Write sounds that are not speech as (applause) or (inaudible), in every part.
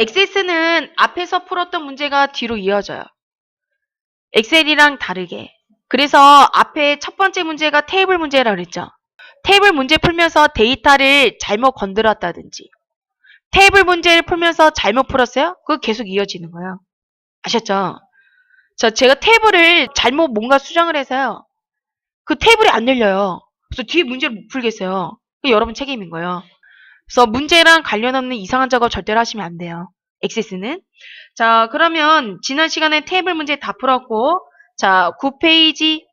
XS는 앞에서 풀었던 문제가 뒤로 이어져요. 엑셀이랑 다르게. 그래서 앞에 첫 번째 문제가 테이블 문제라 그랬죠. 테이블 문제 풀면서 데이터를 잘못 건드렸다든지 테이블 문제를 풀면서 잘못 풀었어요? 그거 계속 이어지는 거예요. 아셨죠? 자, 제가 테이블을 잘못 뭔가 수정을 해서요. 그 테이블이 안 열려요. 그래서 뒤에 문제를 못 풀겠어요. 여러분 책임인 거예요. 그래서 문제랑 관련 없는 이상한 작업 절대로 하시면 안 돼요. 액세스는. 자, 그러면 지난 시간에 테이블 문제 다 풀었고, 자, 9페이지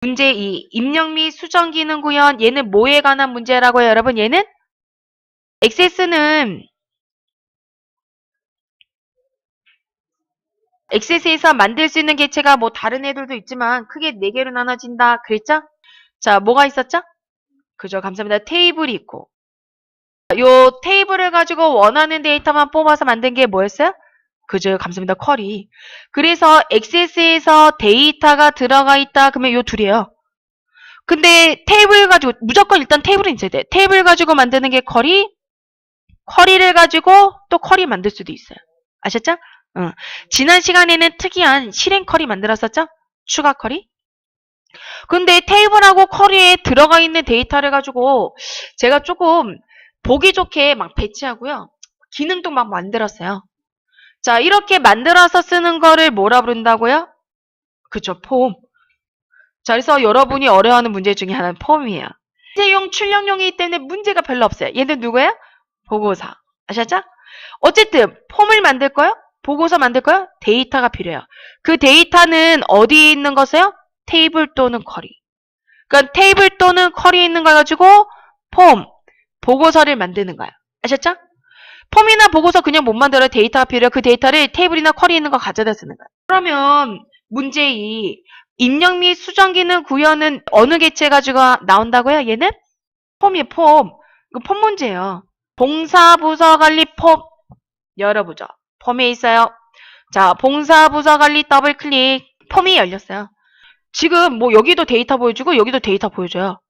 문제 2. 입력 및 수정 기능 구현. 얘는 뭐에 관한 문제라고요, 여러분? 얘는 액세스는 액세스에서 만들 수 있는 객체가 뭐 다른 애들도 있지만 크게 4개로 나눠진다. 그랬죠? 자, 뭐가 있었죠? 그죠. 감사합니다. 테이블이 있고. 요 테이블을 가지고 원하는 데이터만 뽑아서 만든 게 뭐였어요? 그죠. 감사합니다. 쿼리. 그래서 XS에서 데이터가 들어가 있다. 그러면 요 둘이에요. 근데 테이블 가지고 무조건 일단 테이블은 있어야 돼. 테이블 가지고 만드는 게 쿼리. 쿼리를 가지고 또 쿼리 만들 수도 있어요. 아셨죠? 응. 지난 시간에는 특이한 실행 쿼리 만들었었죠? 추가 쿼리. 근데 테이블하고 쿼리에 들어가 있는 데이터를 가지고 제가 조금 보기 좋게 막 배치하고요. 기능도 막 만들었어요. 자, 이렇게 만들어서 쓰는 거를 뭐라 부른다고요? 그쵸, 폼. 자, 그래서 여러분이 어려워하는 문제 중에 하나는 폼이에요. 문제용, 출력용이기 때문에 문제가 별로 없어요. 얘는 누구예요? 보고서. 아셨죠? 어쨌든 폼을 만들 거요? 보고서 만들 거요? 데이터가 필요해요. 그 데이터는 어디에 있는 것이요? 테이블 또는 쿼리. 그러니까 테이블 또는 쿼리에 있는 거 가지고 폼, 보고서를 만드는 거야. 아셨죠? 폼이나 보고서 그냥 못 만들어 데이터가 필요해. 그 데이터를 테이블이나 쿼리에 있는 거 가져다 쓰는 거야. 그러면 문제 2. 입력 및 수정 기능 구현은 어느 객체 가지고 나온다고요? 얘는 폼이에요, 폼. 이거 폼 문제예요. 봉사부서 관리 폼 열어보죠. 폼에 있어요. 자, 봉사부서 관리 더블 클릭. 폼이 열렸어요. 지금 뭐 여기도 데이터 보여주고 여기도 데이터 보여줘요.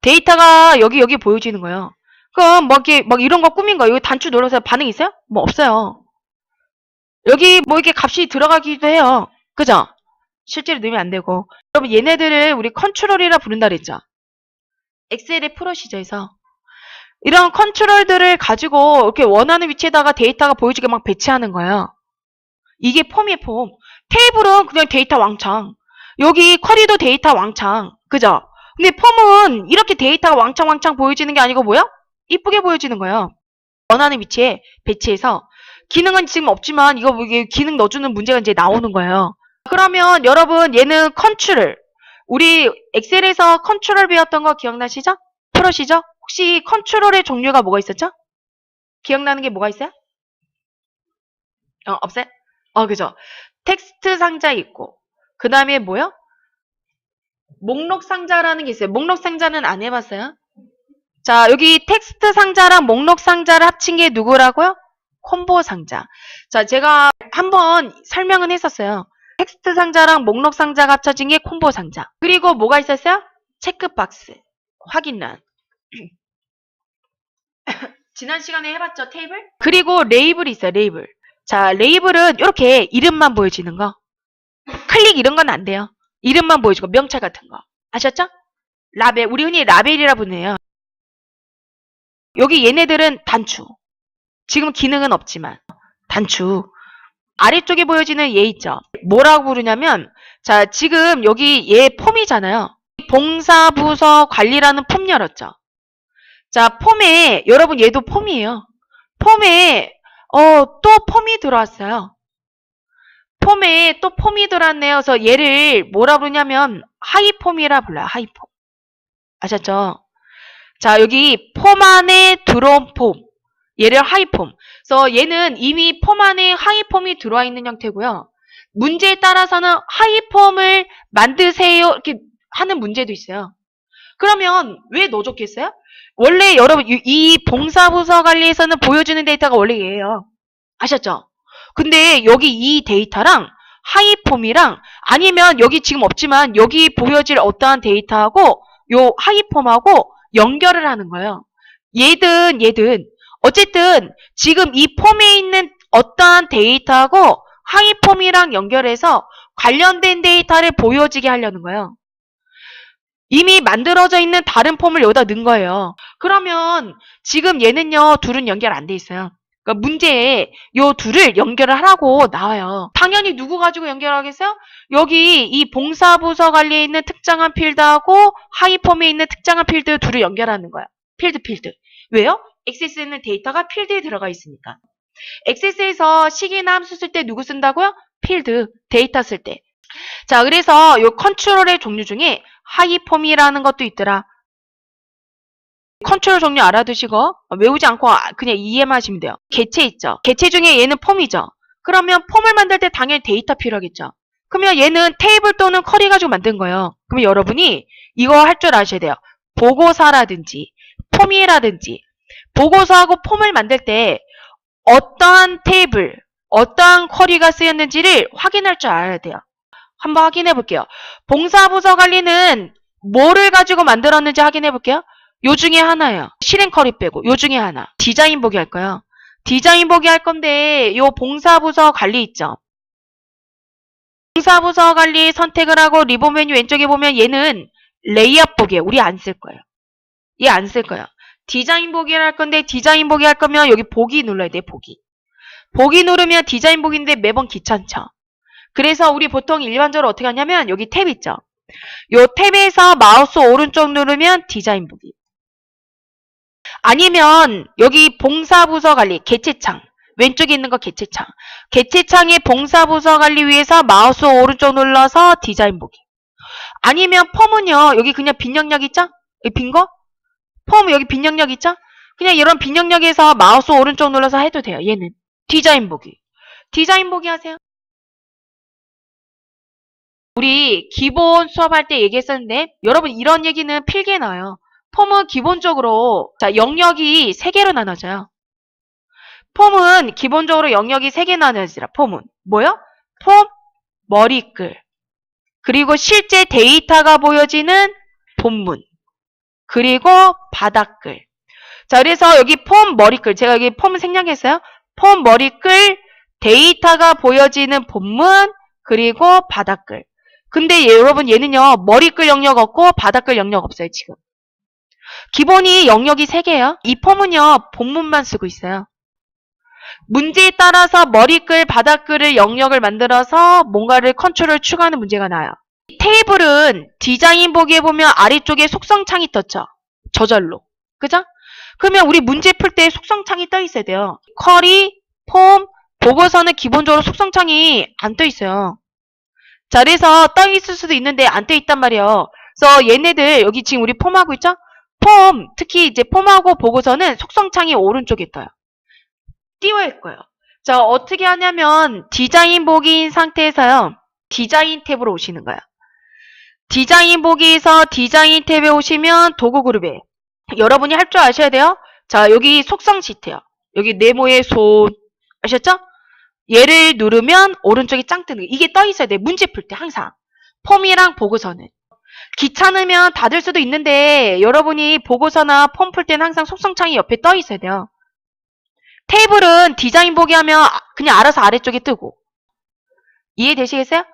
데이터가 여기 여기 보여지는 거예요. 그럼 뭐 이렇게 막 이런 거 꾸민 거예요. 여기 단추 눌러서 반응 있어요? 뭐 없어요. 여기 뭐 이렇게 값이 들어가기도 해요. 그죠? 실제로 넣으면 안 되고. 여러분 얘네들을 우리 컨트롤이라 부른다 그랬죠. 엑셀의 프로 시저에서 이런 컨트롤들을 가지고 이렇게 원하는 위치에다가 데이터가 보여지게 막 배치하는 거예요. 이게 폼이에요, 폼. 테이블은 그냥 데이터 왕창. 여기 쿼리도 데이터 왕창. 그죠? 근데 폼은 이렇게 데이터가 왕창왕창 보여지는 게 아니고 뭐야? 이쁘게 보여지는 거예요. 원하는 위치에 배치해서 기능은 지금 없지만 이거 기능 넣어주는 문제가 이제 나오는 거예요. 그러면 여러분 얘는 컨트롤. 우리 엑셀에서 컨트롤 배웠던 거 기억나시죠? 프로시죠? 혹시 컨트롤의 종류가 뭐가 있었죠? 기억나는 게 뭐가 있어요? 어, 없어요? 어, 그죠? 텍스트 상자 있고 그 다음에 뭐요? 목록 상자라는 게 있어요. 목록 상자는 안 해봤어요? 자, 여기 텍스트 상자랑 목록 상자를 합친 게 누구라고요? 콤보 상자. 자, 제가 한번 설명은 했었어요. 텍스트 상자랑 목록 상자가 합쳐진 게 콤보 상자. 그리고 뭐가 있었어요? 체크박스. 확인란. (coughs) 지난 시간에 해봤죠, 테이블? 그리고 레이블이 있어요, 레이블. 자, 레이블은 이렇게 이름만 보여지는 거. 클릭 이런 건 안 돼요. 이름만 보여주고 명찰 같은 거. 아셨죠? 라벨. 우리 흔히 라벨이라 부르네요. 여기 얘네들은 단추. 지금 기능은 없지만 단추. 아래쪽에 보여지는 얘 있죠. 뭐라고 부르냐면 자 지금 여기 얘 폼이잖아요. 봉사부서 관리라는 폼 열었죠. 자 폼에 여러분 얘도 폼이에요. 폼에 어 또 폼이 들어왔어요. 폼에 또 폼이 들어왔네요. 그래서 얘를 뭐라 부르냐면 하이폼이라 불러요. 하이폼. 아셨죠? 자, 여기 폼 안에 들어온 폼. 얘를 하이폼. 그래서 얘는 이미 폼 안에 하이폼이 들어와 있는 형태고요. 문제에 따라서는 하이폼을 만드세요. 이렇게 하는 문제도 있어요. 그러면 왜 넣어줬겠어요? 원래 여러분 이- 이 봉사부서 관리에서는 보여주는 데이터가 원래 얘예요. 아셨죠? 근데 여기 이 데이터랑 하이폼이랑 아니면 여기 지금 없지만 여기 보여질 어떠한 데이터하고 요 하이폼하고 연결을 하는 거예요. 얘든 얘든 어쨌든 지금 이 폼에 있는 어떠한 데이터하고 하위 폼이랑 연결해서 관련된 데이터를 보여지게 하려는 거예요. 이미 만들어져 있는 다른 폼을 여기다 넣은 거예요. 그러면 지금 얘는요, 둘은 연결 안 돼 있어요. 그러니까 문제에 요 둘을 연결을 하라고 나와요. 당연히 누구 가지고 연결하겠어요? 여기 이 봉사부서 관리에 있는 특정한 필드하고 하위 폼에 있는 특정한 필드 둘을 연결하는 거야. 필드 필드. 왜요? 액세스에 있는 데이터가 필드에 들어가 있으니까. 액세스에서 식이나 함수 쓸 때 누구 쓴다고요? 필드, 데이터 쓸 때. 자, 그래서 요 컨트롤의 종류 중에 하위 폼이라는 것도 있더라. 컨트롤 종류 알아두시고 외우지 않고 아- 그냥 이해만 하시면 돼요. 개체 있죠. 개체 중에 얘는 폼이죠. 그러면 폼을 만들 때 당연히 데이터 필요하겠죠. 그러면 얘는 테이블 또는 쿼리 가지고 만든 거예요. 그러면 여러분이 이거 할 줄 아셔야 돼요. 보고서라든지 폼이라든지 보고서하고 폼을 만들 때 어떠한 테이블, 어떠한 쿼리가 쓰였는지를 확인할 줄 알아야 돼요. 한번 확인해 볼게요. 봉사부서 관리는 뭐를 가지고 만들었는지 확인해 볼게요. 요 중에 하나예요. 실행 쿼리 빼고 요 중에 하나. 디자인 보기 할 거예요. 디자인 보기 할 건데 요 봉사부서 관리 있죠. 봉사부서 관리 선택을 하고 리본 메뉴 왼쪽에 보면 얘는 레이아웃 보기에 우리 안 쓸 거예요. 얘 안 쓸 거예요. 디자인 보기를 할 건데 디자인 보기 할 거면 여기 보기 눌러야 돼 보기. 보기 누르면 디자인 보기인데 매번 귀찮죠. 그래서 우리 보통 일반적으로 어떻게 하냐면 여기 탭 있죠. 요 탭에서 마우스 오른쪽 누르면 디자인 보기. 아니면 여기 봉사부서 관리 개체창 왼쪽에 있는 거 개체창 개체창의 봉사부서 관리 위에서 마우스 오른쪽 눌러서 디자인 보기. 아니면 폼은요 여기 그냥 빈 영역 있죠? 빈 거? 폼 여기 빈 영역 있죠? 그냥 이런 빈 영역에서 마우스 오른쪽 눌러서 해도 돼요. 얘는 디자인 보기. 디자인 보기 하세요. 우리 기본 수업할 때 얘기했었는데 여러분 이런 얘기는 필기에 나와요. 폼은 기본적으로 자 영역이 세 개로 나눠져요. 폼은 기본적으로 영역이 세개 나눠지라. 폼은 뭐요? 폼, 머리글 그리고 실제 데이터가 보여지는 본문 그리고 바닥글. 자 그래서 여기 폼, 머리글 제가 여기 폼 생략했어요. 폼, 머리글 데이터가 보여지는 본문 그리고 바닥글. 근데 얘, 여러분 얘는요 머리글 영역 없고 바닥글 영역 없어요 지금. 기본이 영역이 3개예요. 이 폼은요 본문만 쓰고 있어요. 문제에 따라서 머리글, 바닥글을 영역을 만들어서 뭔가를 컨트롤 추가하는 문제가 나요. 테이블은 디자인 보기에 보면 아래쪽에 속성창이 떴죠. 저절로. 그죠? 그러면 우리 문제 풀 때 속성창이 떠 있어야 돼요. 쿼리, 폼, 보고서는 기본적으로 속성창이 안 떠 있어요. 자, 그래서 떠 있을 수도 있는데 안 떠 있단 말이에요. 그래서 얘네들 여기 지금 우리 폼하고 있죠? 폼, 특히 이제 폼하고 보고서는 속성창이 오른쪽에 떠요. 띄워야 거예요. 자, 어떻게 하냐면 디자인 보기인 상태에서요. 디자인 탭으로 오시는 거예요. 디자인 보기에서 디자인 탭에 오시면 도구 그룹에 여러분이 할 줄 아셔야 돼요. 자, 여기 속성 시트요. 여기 네모의 손 아셨죠? 얘를 누르면 오른쪽에 짱 뜨는 거. 이게 떠 있어야 돼. 문제 풀 때 항상. 폼이랑 보고서는. 귀찮으면 닫을 수도 있는데 여러분이 보고서나 폼 풀 때는 항상 속성창이 옆에 떠 있어야 돼요. 테이블은 디자인 보기 하면 그냥 알아서 아래쪽에 뜨고. 이해되시겠어요?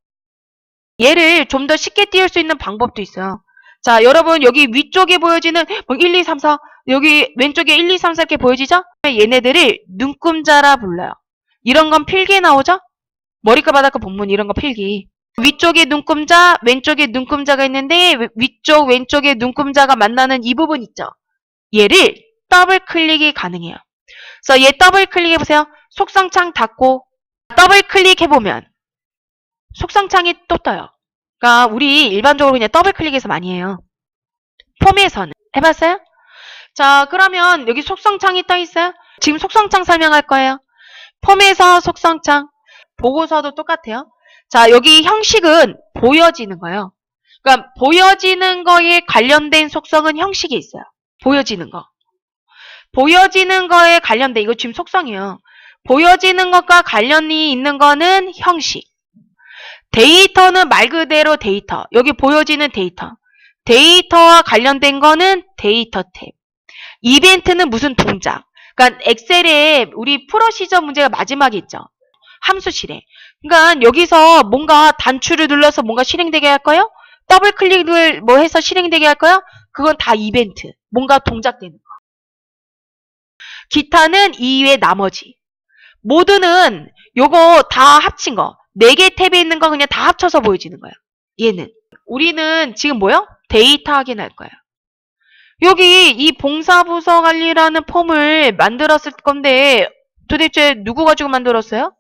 얘를 좀 더 쉽게 띄울 수 있는 방법도 있어요. 자, 여러분 여기 위쪽에 보여지는 뭐 1, 2, 3, 4 여기 왼쪽에 1, 2, 3, 4 이렇게 보여지죠? 얘네들을 눈금자라 불러요. 이런 건 필기에 나오죠? 머리가 바닥가 본문 이런 거 필기. 위쪽에 눈금자, 왼쪽에 눈금자가 있는데 위- 위쪽, 왼쪽에 눈금자가 만나는 이 부분 있죠? 얘를 더블 클릭이 가능해요. 그래서 얘 더블 클릭해 보세요. 속성창 닫고 더블 클릭해 보면 속성창이 또 떠요. 그러니까 우리 일반적으로 그냥 더블 클릭해서 많이 해요. 폼에서는 해봤어요? 자 그러면 여기 속성창이 떠 있어요. 지금 속성창 설명할 거예요. 폼에서 속성창 보고서도 똑같아요. 자 여기 형식은 보여지는 거예요. 그러니까 보여지는 거에 관련된 속성은 형식이 있어요. 보여지는 거. 보여지는 거에 관련된 이거 지금 속성이에요. 보여지는 것과 관련이 있는 거는 형식. 데이터는 말 그대로 데이터. 여기 보여지는 데이터. 데이터와 관련된 거는 데이터 탭. 이벤트는 무슨 동작. 그러니까 엑셀에 우리 프로시저 문제가 마지막에 있죠. 함수 실행. 그러니까 여기서 뭔가 단추를 눌러서 뭔가 실행되게 할까요? 더블 클릭을 뭐 해서 실행되게 할까요? 그건 다 이벤트. 뭔가 동작되는 거. 기타는 이외 나머지. 모드는 요거 다 합친 거. 네 개 탭에 있는 거 그냥 다 합쳐서 보여지는 거야. 얘는. 우리는 지금 뭐요? 데이터 확인할 거야. 여기 이 봉사부서 관리라는 폼을 만들었을 건데 도대체 누구 가지고 만들었어요?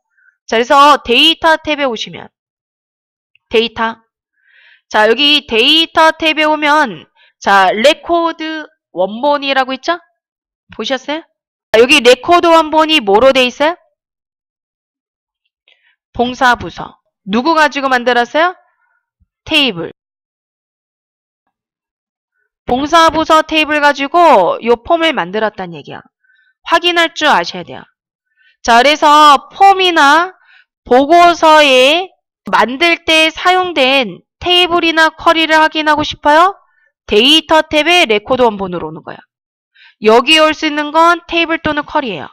자, 그래서 데이터 탭에 오시면 데이터 자, 여기 데이터 탭에 오면 자, 레코드 원본이라고 있죠? 보셨어요? 자, 여기 레코드 원본이 뭐로 돼 있어요? 봉사부서. 누구 가지고 만들었어요? 테이블. 봉사부서 테이블 가지고 요 폼을 만들었단 얘기야. 확인할 줄 아셔야 돼요. 자, 그래서 폼이나 보고서에 만들 때 사용된 테이블이나 쿼리를 확인하고 싶어요? 데이터 탭에 레코드 원본으로 오는 거야. 여기 올 수 있는 건 테이블 또는 쿼리예요.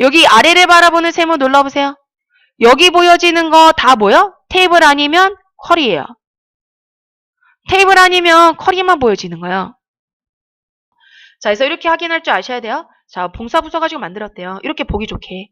여기 아래를 바라보는 세모 눌러보세요. 여기 보여지는 거 다 뭐요? 테이블 아니면 쿼리예요. 테이블 아니면 쿼리만 보여지는 거예요. 자, 그래서 이렇게 확인할 줄 아셔야 돼요. 자, 봉사부서 가지고 만들었대요. 이렇게 보기 좋게.